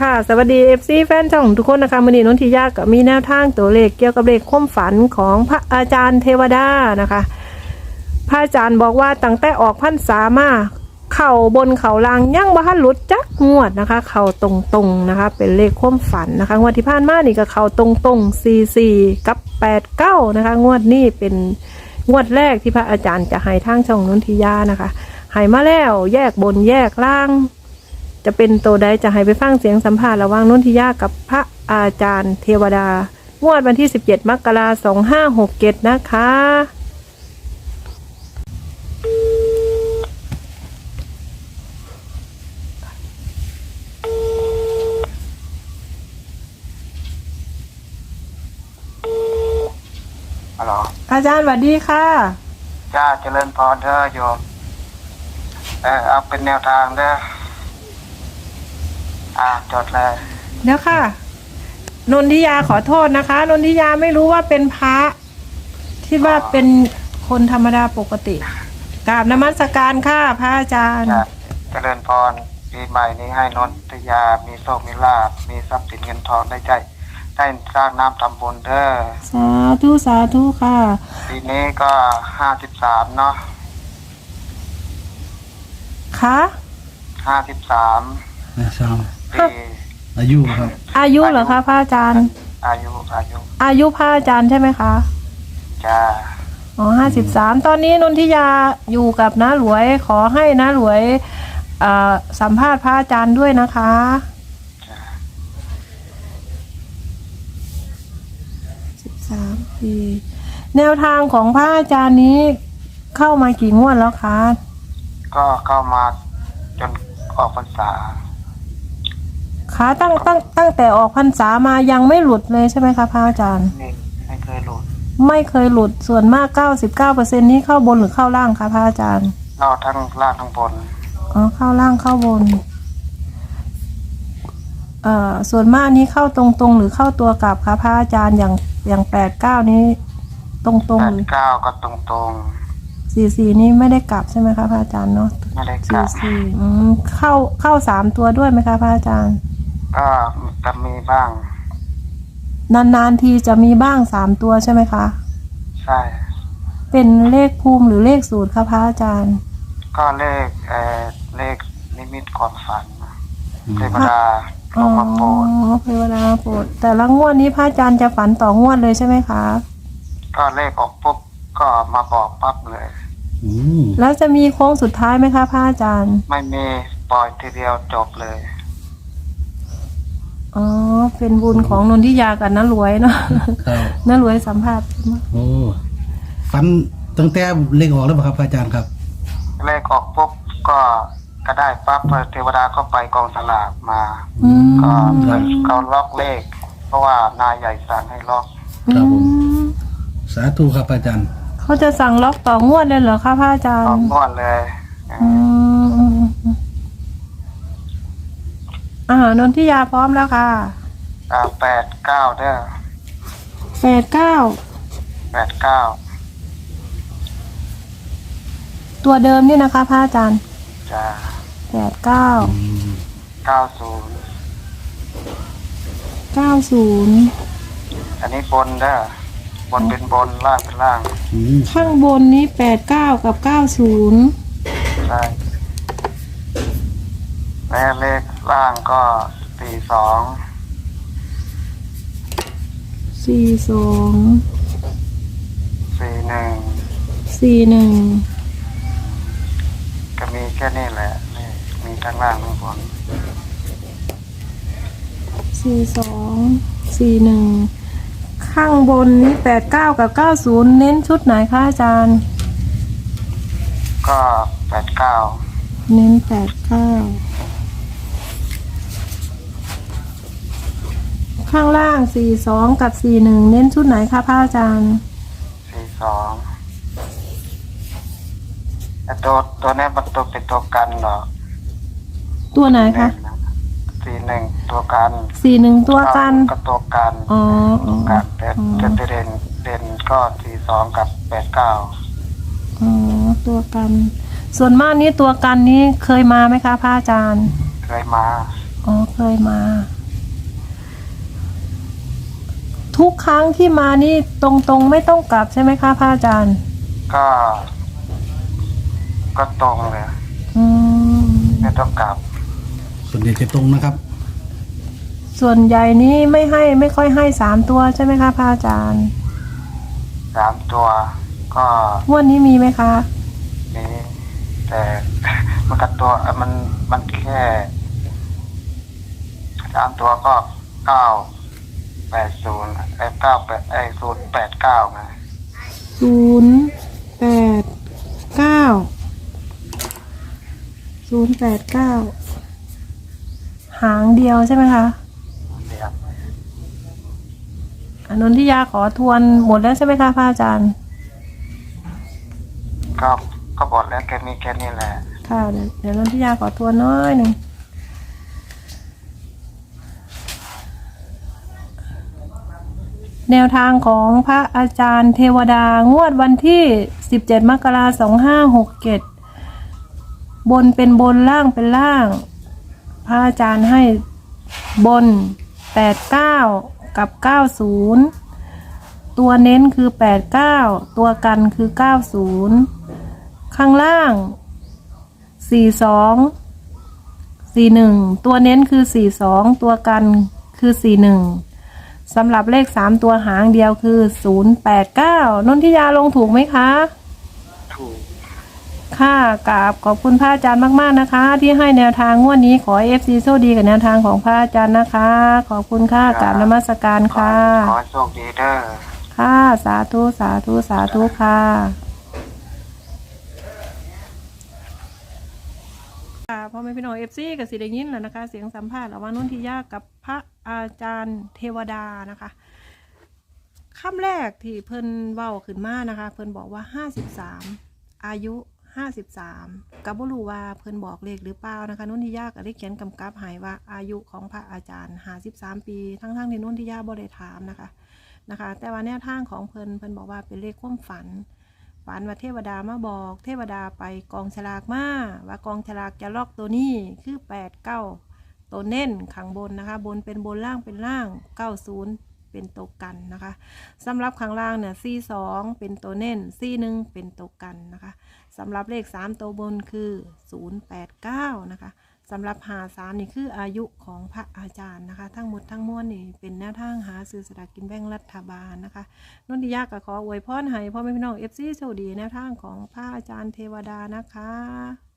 ค่ะสวัสดี FC แฟนช่องทุกคนนะคะมือนี้นนทิยากับมีแนวทางตัวเลขเกี่ยวกับเลขความฝันของพระอาจารย์เทวดานะคะ พระอาจารย์บอกว่าตั้งแต่ออกพรรษามาเข่าบนเข่าลางยั่งบ้านหลุดจักงวดนะคะ เข่าตรงๆนะคะ เป็นเลขความฝันนะคะงวดที่ผ่านมานี่ก็เข่าตรงๆ44กับ89นะคะ งวดนี้เป็นงวดแรกที่พระอาจารย์จะให้ทางช่องนนทิยานะคะให้มาแล้วแยกบนแยกล่าง จะเป็นตัวใดจะให้ไปฟังเสียงสัมภาษณ์ระหว่างนุ่นทิยากับพระอาจารย์เทวดางวดวันที่ 17 มกราคม2567 นะคะ ฮัลโหลอาจารย์สวัสดีค่ะ จ้าเจริญพรเด้อโยม เออเอาเป็นแนวทางเด้อ อ่าจดเลยเดี๋ยวค่ะ นนทิยาขอโทษนะคะ นนทิยาไม่รู้ว่าเป็นพระคิดว่าเป็นคนธรรมดาปกติกราบนมัสการค่ะพระอาจารย์จ้าเจริญพรปีใหม่นี้ให้นนทยา มีโชคมีลาภมีทรัพย์สินเงินทองได้ใจ ได้สร้างน้ำทำบุญเด้อสาธุสาธุค่ะ ปีนี้ก็ห้าสิบสามเนาะค่ะห้าสิบสามนะครับ ปีอายุครับ อายุเหรอคะพระอาจารย์ อายุอายุ อายุพระอาจารย์ใช่ไหมคะจ้าอ๋อห้าสิบสามตอนนี้นนทิยาอยู่กับน้าหลวยขอให้น้าหลวยเอ่อสัมภาษณ์พระอาจารย์ด้วยนะคะ จ้าสิบสามปีแนวทางของพระอาจารย์นี้เข้ามากี่งวดแล้วคะ ก็เข้ามาจนออกพรรษา คะตั้งตั้งตั้งแต่ออกพรรษามายังไม่หลุดเลยใช่ไหมคะพระอาจารย์นี่ไม่เคยหลุดไม่เคยหลุดส่วนมาก 99%นี้เข้าบนหรือเข้าล่างคะพระอาจารย์เราทั้งล่างทั้งบน อ๋อเข้าล่างเข้าบน เอ่อส่วนมากนี้เข้าตรงๆ หรือเข้าตัวกลับคะพระอาจารย์อย่างอย่างแปดเก้านี้ ตรงแปๆหดรือเก้าก็ตรงตรงสี่สี่นี้ไม่ได้กลับใช่ไหมคะพระอาจารย์เนาะๆไม่ได้กสี่ลับสี่อืมเข้าเข้าสามตัวด้วยไหมคะพระอาจารย์ ก็จะมีบ้าง นานๆทีจะมีบ้างสามตัวใช่ไหมคะ ใช่ เป็นเลขภูมิหรือเลขสูตรคะพระอาจารย์ ก็เลขเออเลขนิมิตความฝันเทวดาลอ๋องมาโปรดเทวดาโปรดแต่ละงวดนี้พระอาจารย์จะฝันต่องวดเลยใช่ไหมคะ ก็เลขออกปุ๊บก็มาบอกปั๊บเลยอืมแล้วจะมีโค้งสุดท้ายไหมคะพระอาจารย์ ไม่มีปล่อยทีเดียวจบเลย อ๋อ เป็นบุญของนนทิยากับน้ารวยเนาะครับน้ารวยสัมภาษณ์โอ้ฟันตั้งแต่เลขออกแล้วเปล่าครับอาจารย์ครับ เลขออกปุ๊บก็ก็ได้ปั๊บเทวดาก็ไปกองสลากมา อืมก็ครับเขาล็อกเลข เพราะว่านายใหญ่สั่งให้ล็อกครับผมอืมสาธุครับอาจารย์ เขาจะสั่งล็อกต่องวดเลยเหรอคะพระอาจารล็อกย์งวดเลย อืมอืมอืม อ่านนทิยาพร้อมแล้วค่ะอ่าแปดเก้าเด้อแปดเก้าแปดเก้าตัวเดิมนี่นะคะพระอาจารย์จ้าแปดเก้าอืมเก้าศูนย์เก้าศูนย์อันนี้บนเด้อบนเป็นบนล่างเป็นล่างอืมข้างบนนี้แปดเก้ากับเก้าศูนย์ใช่และเลข ล่างก็สี่สองสี่สองสี่หนึ่งสี่หนึ่งก็มีแค่นี้แหละนี่มีทั้งล่างทั้งบนสี่สองสี่หนึ่งข้างบนนี้แปดเก้ากับเก้าศูนย์เน้นชุดไหนคะอาจารย์ ก็แปดเก้าเน้นแปดเก้า ข้างล่างสี่สองกับสี่หนึ่งเน้นชุดไหนคะพระอาจารย์ สี่สองแต่ตัวตัวนี้มันตัวเป็นตัวกันเหรอตัวไหนคะสี่หนึ่งตัวกันสี่หนึ่งตัวกัน ก็ตัวกันอ๋ออ๋อกันแต่อ๋อจะเด่นเด่นก็สี่สองกับแปดเก้าอ๋อตัวกัน ส่วนมากนี้ตัวกันนี้เคยมาไหมคะพระอาจารย์ เคยมาออ๋อเคยมา ทุกครั้งที่มานี่ตรงๆ ไม่ต้องกลับใช่ไหมคะพระอาจารย์ ก็ ก็ตรงเลยอืมไม่ต้องกลับ ส่วนใหญ่จะตรงนะครับ ส่วนใหญ่นี้ไม่ให้ไม่ค่อยให้สามตัวใช่ไหมคะพระอาจารย์สามตัว ก็งวดนี้มีไหมคะ มีแต่ มันกับตัวเอ่อมันมันแค่สามตัวก็เก้า แปดศูนย์ไอ้เก้าแปดไอ้ศูนย์แปดเก้าไงศูนย์แปดเก้าศูนย์แปดเก้าหางเดียวใช่ไหมคะเดียวอนุทิยาขอทวนหมดแล้วใช่ไหมคะพระอาจารย์ ก็ก็บอกแล้วแค่มีแค่นี้แหละ ค่ะ เดี๋ยวเดี๋ยวนนทิยาขอทวนน้อยหนึ่ง แนวทางของพระอาจารย์เทวดางวดวันที่ 17 มกราคม2567 บนเป็นบนล่างเป็นล่าง พระอาจารย์ให้บน 89 กับ 90 ตัวเน้นคือ 89 ตัวกันคือ 90 ข้างล่างสี่สองสี่หนึ่งตัวเน้นคือสี่สองตัวกันคือสี่หนึ่ง สำหรับเลขสามตัวหางเดียวคือศูนย์แปดเก้านนทิยาลงถูกไหมคะ ถูก ค่ะกราบขอบคุณพระอาจารย์มาก ๆ นะคะ ที่ให้แนวทางงวดนี้ขอเอฟซีโชคดีกับแนวทางของพระอาจารย์นะคะ ขอบคุณค่ะกราบนมัสการขอค่ะ ขอให้โชคดีเด้อ ค่ะ สาธุ สาธุ สาธุค่ะค่ะพ่อ แม่พี่น้องเอฟซีกับสิได้ยินแล้วนะคะ เสียงสัมภาษณ์ระหว่างนุ่นทิยากับพระอาจารย์เทวดานะคะคำแรกที่เพิ่นเว้าขึ้นมานะคะ เพิ่นบอกว่าห้าสิบสามอายุห้าสิบสามกับบ่รู้ว่าเพิ่นบอกเลขหรือเปล่านะคะนุ่นทิยาก็ได้เขียนกำกับหายว่าอายุของพระอาจารย์ห้าสิบสามปี ทั้งๆที่นุ่นทิยาบ่ได้ถามนะคะนะคะ แต่ว่าแนวทางของเพิ่นเพิ่นบอกว่าเป็นเลขความฝัน ฝันว่าเทวดามาบอก เทวดาไปกองฉลากมาว่ากองฉลากจะล็อกตัวนี้คือแปดเก้าตัวเน้นข้างบนนะคะ บนเป็นบนล่างเป็นล่างเก้าศูนย์เป็นตัวกันนะคะสำหรับข้างล่างเนี่ยซีสองเป็นตัวเน้นซีหนึ่งเป็นตัวกันนะคะสำหรับเลขสามตัวบนคือศูนย์แปดเก้านะคะ สำหรับหาสามนี่คืออายุของพระอาจารย์นะคะ ทั้งหมดทั้งมวลนี่เป็นแนวทางหาซื้อสลากกินแบ่งรัฐบาลนะคะนนทิยาก็ขออวยพรให้พ่อแม่พี่น้องเอฟซีโชคดีแนวทางของพระอาจารย์เทวดานะคะ